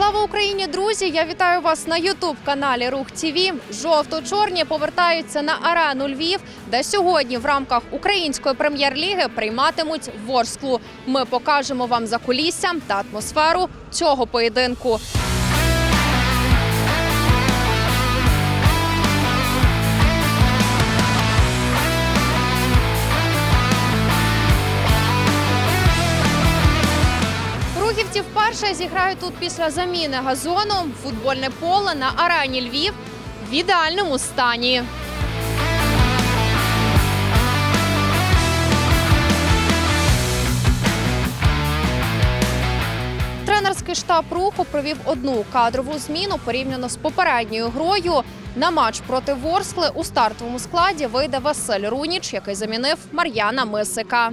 Слава Україні, друзі! Я вітаю вас на Ютуб каналі Рух ТІВІ. Жовто-чорні повертаються на арену Львів, де сьогодні в рамках української прем'єр-ліги прийматимуть Ворсклу. Ми покажемо вам закулісся та атмосферу цього поєдинку. Вперше зіграють тут після заміни газону. Футбольне поле на арені Львів в ідеальному стані. Тренерський штаб руху провів одну кадрову зміну порівняно з попередньою грою. На матч проти Ворскли у стартовому складі вийде Василь Руніч, який замінив Мар'яна Мисика.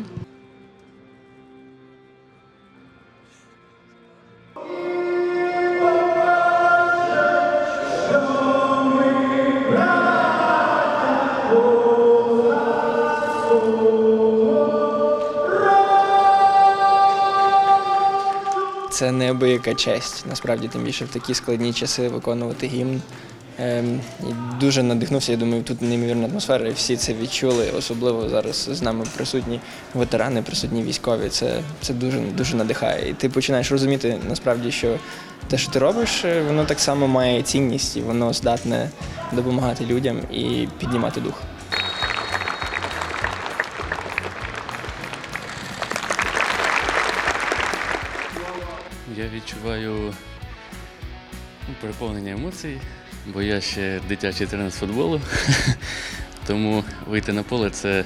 Це неабияка честь, насправді, тим більше в такі складні часи виконувати гімн. Ем, і дуже надихнувся. Я думаю, тут неймовірна атмосфера, і всі це відчули. Особливо зараз з нами присутні ветерани, присутні військові. Це, це дуже, дуже надихає. І ти починаєш розуміти насправді, що те, що ти робиш, е, воно так само має цінність і воно здатне допомагати людям і піднімати дух. Я відчуваю ну, переповнення емоцій, бо я ще дитячий тренер з футболу. Тому вийти на поле це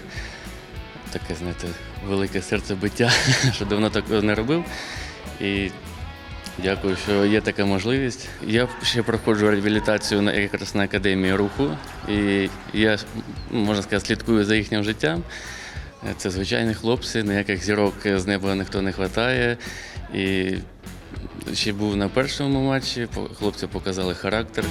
таке, знаєте, велике серцебиття, що давно такого не робив. І дякую, що є така можливість. Я ще проходжу реабілітацію на якраз на академії руху, і я можна сказати, слідкую за їхнім життям. Це звичайні хлопці, ніяких зірок з неба ніхто не вистачає. І ще був на першому матчі, по- хлопці показали характер.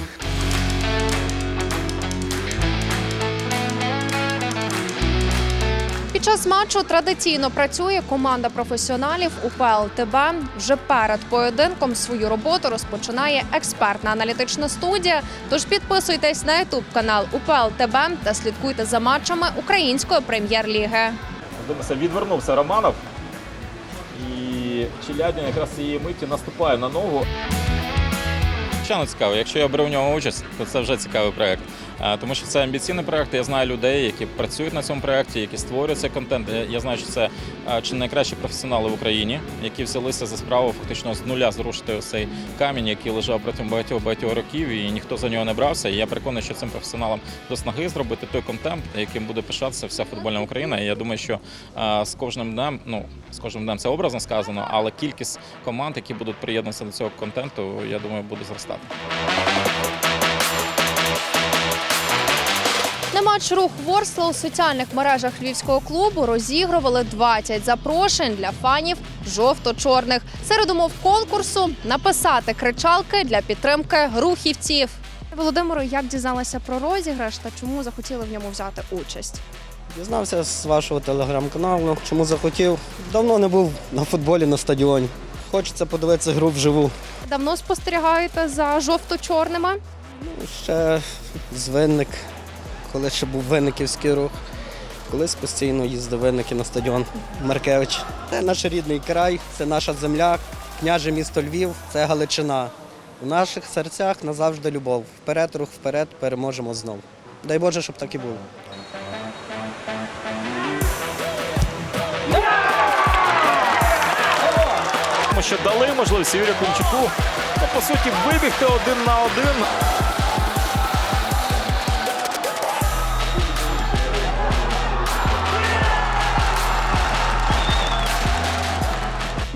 Під час матчу традиційно працює команда професіоналів УПЛ ТБ. Вже перед поєдинком свою роботу розпочинає експертна аналітична студія. Тож підписуйтесь на ютуб канал УПЛ ТБ та слідкуйте за матчами української прем'єр-ліги. Думаю, відвернувся Романов. І Челядін якраз цієї миті наступає на ногу. Звичайно цікаво. Якщо я беру в нього участь, то це вже цікавий проект. Е, Тому що це амбіційний проект. Я знаю людей, які працюють на цьому проекті, які створюють цей контент. Я- знаю, що це е, чи найкращі професіонали в Україні, які взялися за справу фактично з нуля зрушити цей камінь, який лежав протягом багатьох багатьох років, і ніхто за нього не брався. І я переконаний, що цим професіоналам до снаги зробити той контент, яким буде пишатися вся футбольна Україна. І я думаю, що е, з кожним днем, ну з кожним днем це образно сказано, але кількість команд, які будуть приєднатися до цього контенту, я думаю, буде зростати. Матч рух Ворсла у соціальних мережах львівського клубу розігрували 20 запрошень для фанів жовто-чорних. Серед умов конкурсу написати кричалки для підтримки рухівців. Володимиру, як дізналася про розіграш та чому захотіли в ньому взяти участь? Дізнався з вашого телеграм-каналу, чому захотів. Давно не був на футболі на стадіоні. Хочеться подивитися гру вживу. Давно спостерігаєте за жовто-чорними? Ще з винник, коли ще був винниківський рух. Колись постійно їздив винники на стадіон Маркевич. Це наш рідний край, це наша земля, княже місто Львів, це Галичина. У наших серцях назавжди любов. Вперед, рух вперед, переможемо знов. Дай Боже, щоб так і було. Тому що дали можливість Юрію Климчуку, ну, по суті, вибігти один на один.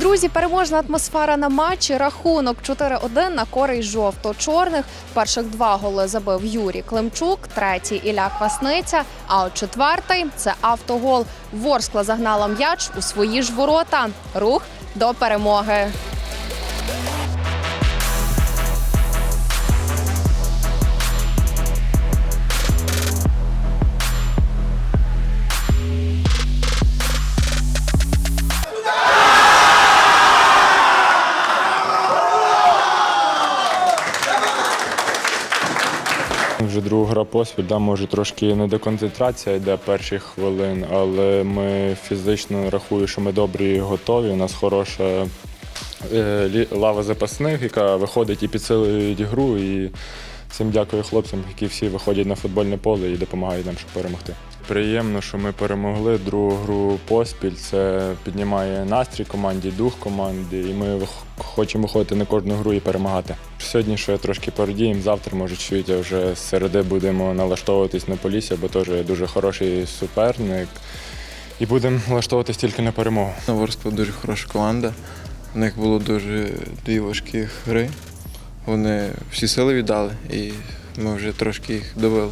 Друзі, переможна атмосфера на матчі. Рахунок 4-1 на користь жовто-чорних. Перших два голи забив Юрій Климчук, третій Ілля Квасниця. А от четвертий це автогол. Ворскла загнала м'яч у свої ж ворота. Рух до перемоги. Вже друга гра поспіль, да, може трошки не деконцентрація йде перших хвилин, але ми фізично рахую, що ми добрі і готові. У нас хороша е, лава запасних, яка виходить і підсилює гру. І цим дякую хлопцям, які всі виходять на футбольне поле і допомагають нам, щоб перемогти. Приємно, що ми перемогли другу гру поспіль. Це піднімає настрій команді, дух команди, і ми хочемо виходити на кожну гру і перемагати. Сьогодні ще трошки порадіємо, завтра, може, чують, а вже з середи будемо налаштовуватись на Полісся, бо теж дуже хороший суперник. І будемо налаштовуватись тільки на перемогу. Ворскла дуже хороша команда. У них було дуже дві важкі гри. Вони всі сили віддали і ми вже трошки їх довели.